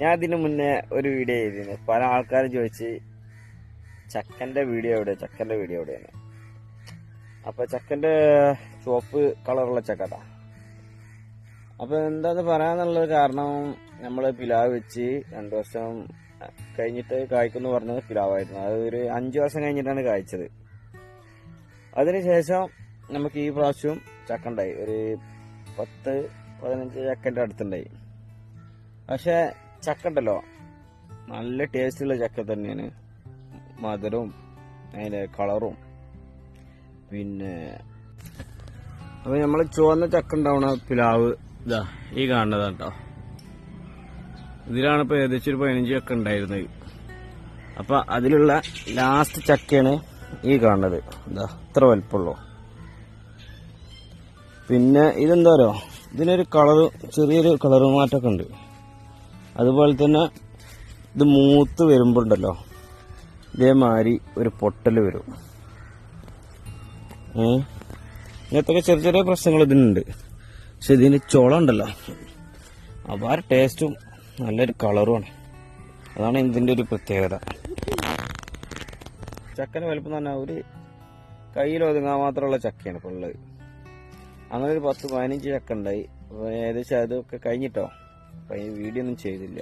ഞാൻ ഇതിന് മുന്നേ ഒരു വീഡിയോ ചെയ്തിരുന്നു. പല ആൾക്കാരും ചോദിച്ച് ചക്കന്റെ വീഡിയോ എവിടെ ചക്കന്റെ വീഡിയോ എവിടെയാണ് അപ്പോൾ ചക്കന്റെ ചുവപ്പ് കളറുള്ള ചക്കട്ടാ അപ്പോൾ എന്താന്ന് പറയാന്നുള്ളത് കാരണം നമ്മൾ പിലാവ് വെച്ച് രണ്ടു വർഷം കഴിഞ്ഞിട്ട് കായ്ക്കുമെന്ന് പറഞ്ഞത് പിലാവായിരുന്നു അത് ഒരു അഞ്ചു വർഷം കഴിഞ്ഞിട്ടാണ് കായ്ച്ചത്. അതിനുശേഷം നമുക്ക് ഈ പ്രാവശ്യം ചക്ക ഉണ്ടായി. ഒരു പത്ത് പതിനഞ്ച് ചക്കന്റെ അടുത്തുണ്ടായി. പക്ഷെ ചക്ക ഉണ്ടല്ലോ നല്ല ടേസ്റ്റുള്ള ചക്ക തന്നെയാണ്. മധുരവും അതിന്റെ കളറും. പിന്നെ അപ്പൊ നമ്മൾ ചുവന്ന ചക്ക ഉണ്ടാവണ പിലാവ് ഇതാ ഈ കാണുന്നത് കേട്ടോ. ഇതിലാണ് ഏകദേശം ഒരു പതിനഞ്ച് ചക്ക ഉണ്ടായിരുന്നത്. അപ്പൊ അതിലുള്ള ലാസ്റ്റ് ചക്കയാണ് ഈ കാണുന്നത്. ഇതാ ഇത്ര വലിപ്പമുള്ളൂ. പിന്നെ ഇതെന്താ പറയുക ഇതിനൊരു കളറ് ചെറിയൊരു കളർ മാറ്റമൊക്കെ ഉണ്ട്. അതുപോലെ തന്നെ ഇത് മൂത്ത് വരുമ്പോണ്ടല്ലോ. ഇതേമാതിരി ഒരു പൊട്ടൽ വരും. ഏ? ഇങ്ങനത്തെ ചെറിയ ചെറിയ പ്രശ്നങ്ങൾ ഇതിനുണ്ട്. പക്ഷെ ഇതിന് ചുള ഉണ്ടല്ലോ അപാര ടേസ്റ്റും നല്ലൊരു കളറുമാണ്. അതാണ് ഇതിന്റെ ഒരു പ്രത്യേകത. ചക്കന് വലുപ്പം പറഞ്ഞാൽ ഒരു കയ്യിൽ ഒതുങ്ങാൻ മാത്രമുള്ള ചക്കയാണ് ഇപ്പോൾ ഉള്ളത് അങ്ങനെ ഒരു പത്ത് പതിനഞ്ച് ചക്ക ഉണ്ടായി. ഏകദേശം അതൊക്കെ കഴിഞ്ഞിട്ടോ? അപ്പം ഈ വീഡിയോ ഒന്നും ചെയ്തില്ല.